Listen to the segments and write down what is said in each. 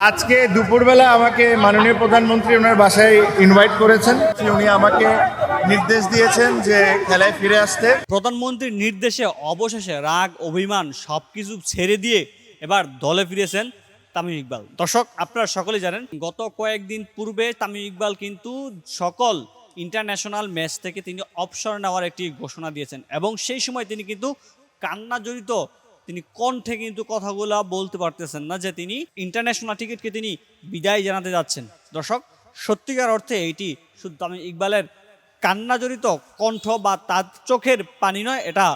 আজকে দুপুরবেলা আমাকে মাননীয় প্রধানমন্ত্রী ওনার বাসায় ইনভাইট করেছেন। উনি আমাকে নির্দেশ দিয়েছেন যে খেলায় ফিরে আসতে। প্রধানমন্ত্রীর নির্দেশে অবশেষে রাগ, অভিমান সবকিছু ছেড়ে দিয়ে এবার দলে ফিরেছেন তামিম ইকবাল। দর্শক, আপনারা সকলেই জানেন, গত কয়েকদিন পূর্বে তামিম ইকবাল কিন্তু সকল ইন্টারন্যাশনাল ম্যাচ থেকে তিনি অবসর নেওয়ার একটি ঘোষণা দিয়েছেন এবং সেই সময় তিনি কিন্তু কান্না জড়িত তিনি কণ্ঠে কিন্তু কথাগুলো বলতে পারতেছেন না যে তিনি ইন্টারন্যাশনাল টিকিটকে তিনি বিদায় জানাতে যাচ্ছেন। দর্শক, সত্যিকার অর্থে এটি শুধু তামিম ইকবালের কান্নাজড়িত কণ্ঠ বা তার চোখের পানি নয়, এটা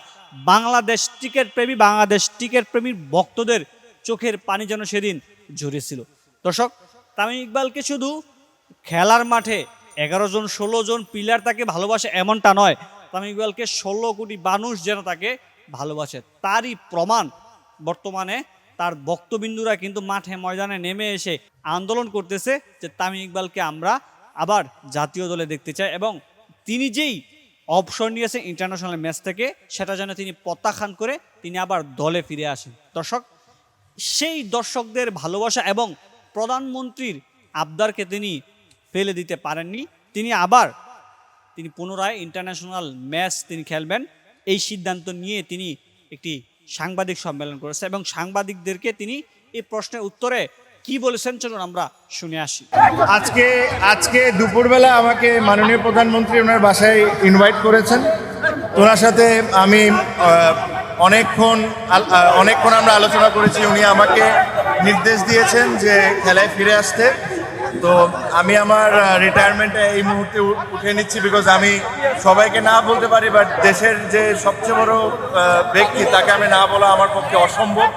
বাংলাদেশ টিকেট প্রেমী, বাংলাদেশ টিকেট প্রেমীর ভক্তদের চোখের পানি যেন সেদিন ঝরেছিল। দর্শক, তামিম ইকবালকে শুধু খেলার মাঠে এগারো জন, ষোলো জন প্লেয়ার তাকে ভালোবাসে এমনটা নয়। তামিম ইকবালকে ষোলো কোটি মানুষ যেন তাকে ভালোবাসে। তারই প্রমাণ বর্তমানে তার বক্তবিন্দুরা কিন্তু মাঠে ময়দানে নেমে এসে আন্দোলন করতেছে যে তামিম ইকবালকে আমরা আবার জাতীয় দলে দেখতে চাই এবং তিনি যেই অবসর নিয়েছেন ইন্টারন্যাশনাল ম্যাচ থেকে, সেটা যেন তিনি প্রত্যাখ্যান করে তিনি আবার দলে ফিরে আসেন। দর্শক, সেই দর্শকদের ভালোবাসা এবং প্রধানমন্ত্রীর আবদারকে তিনি ফেলে দিতে পারেননি। তিনি আবার, তিনি পুনরায় ইন্টারন্যাশনাল ম্যাচ তিনি খেলবেন। এই সিদ্ধান্ত নিয়ে তিনি একটি সাংবাদিক সম্মেলন করেছে এবং সাংবাদিকদেরকে তিনি এই প্রশ্নের উত্তরে কি বলেছেন চলুন আমরা শুনে আসি। আজকে আজকে দুপুরবেলা আমাকে মাননীয় প্রধানমন্ত্রী ওনার বাসায় ইনভাইট করেছেন। ওনার সাথে আমি অনেকক্ষণ অনেকক্ষণ আমরা আলোচনা করেছি। উনি আমাকে নির্দেশ দিয়েছেন যে খেলায় ফিরে আসতে। তো আমি আমার রিটায়ারমেন্টে এই মুহূর্তে উঠে নিচ্ছি বিকজ আমি সবাইকে না বলতে পারি বাট দেশের যে সবচেয়ে বড় ব্যক্তি, তাকে আমি না বলা আমার পক্ষে অসম্ভব।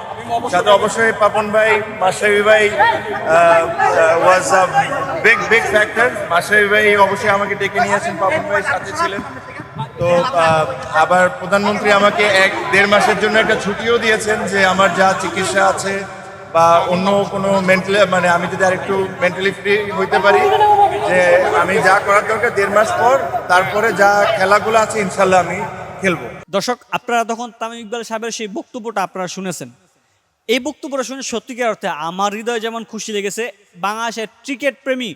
সাথে অবশ্যই পাপন ভাই মাসাবি ভাই was a big big factor Masabi ভাই অবশ্যই আমাকে ডেকে নিয়েছেন পাপন ভাই সাথে ছিলেন। তো আবার প্রধানমন্ত্রী আমাকে এক দেড় মাসের জন্য একটা ছুটিও দিয়েছেন যে আমার যা চিকিৎসা আছে বা অন্য কোনো মেন্টালি মানে আমি যদি আর একটু মেন্টালি ফ্রি হইতে পারি, যে আমি যা করার দরকার দেড় মাস পর, তারপরে যা খেলাগুলো আছে, ইনশাল্লাহ আমি খেলব। দর্শক, আপনারা তখন তামিম ইকবাল সাহেবের সেই বক্তব্যটা আপনারা শুনেছেন। এই বক্তব্যটা শুনে সত্যিকার অর্থে আমার হৃদয় যেমন খুশি লেগেছে, বাংলাদেশের ক্রিকেট প্রেমী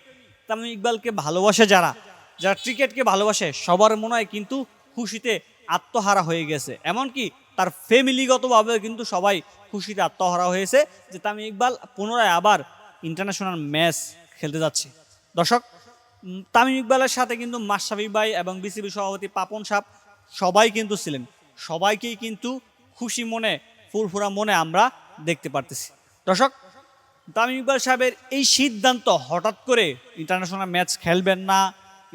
তামিম ইকবালকে ভালোবাসে যারা যারা ক্রিকেটকে ভালোবাসে, সবার মনে হয় কিন্তু খুশিতে আত্মহারা হয়ে গেছে। এমনকি তার ফ্যামিলিগতভাবে কিন্তু সবাই খুশিতে আত্মহারা হয়েছে যে তামিম ইকবাল পুনরায় আবার ইন্টারন্যাশনাল ম্যাচ খেলতে যাচ্ছে। দর্শক তামিম ইকবালের সাথে কিন্তু মাশরাফি ভাই এবং বিসিবি সভাপতি পাপন সাপ সবাই কিন্তু ছিলেন। সবাইকেই কিন্তু খুশি মনে, ফুরফুরা মনে আমরা দেখতে পারতেছি। দর্শক, তামিম ইকবাল সাহেবের এই সিদ্ধান্ত হঠাৎ করে ইন্টারন্যাশনাল ম্যাচ খেলবেন না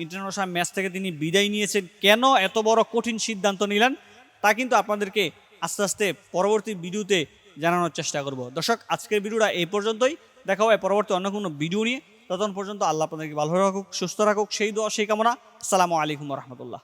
ইন্টারন্যাশনাল ম্যাচ থেকে তিনি বিদায় নিয়েছেন। কেন এত বড় কঠিন সিদ্ধান্ত নিলেন, তা কিন্তু আপনাদেরকে আস্তে আস্তে পরবর্তী ভিডিওতে জানানোর চেষ্টা করব। দর্শক, আজকের ভিডিওটা এই পর্যন্তই। দেখা হবে পরবর্তী অন্য কোনো ভিডিও নিয়ে। ততক্ষণ পর্যন্ত আল্লাহ আপনাদেরকে ভালো রাখুক, সুস্থ রাখুক, সেই দোয়া, সেই কামনা। আসসালামু আলাইকুম রহমতুল্লাহ।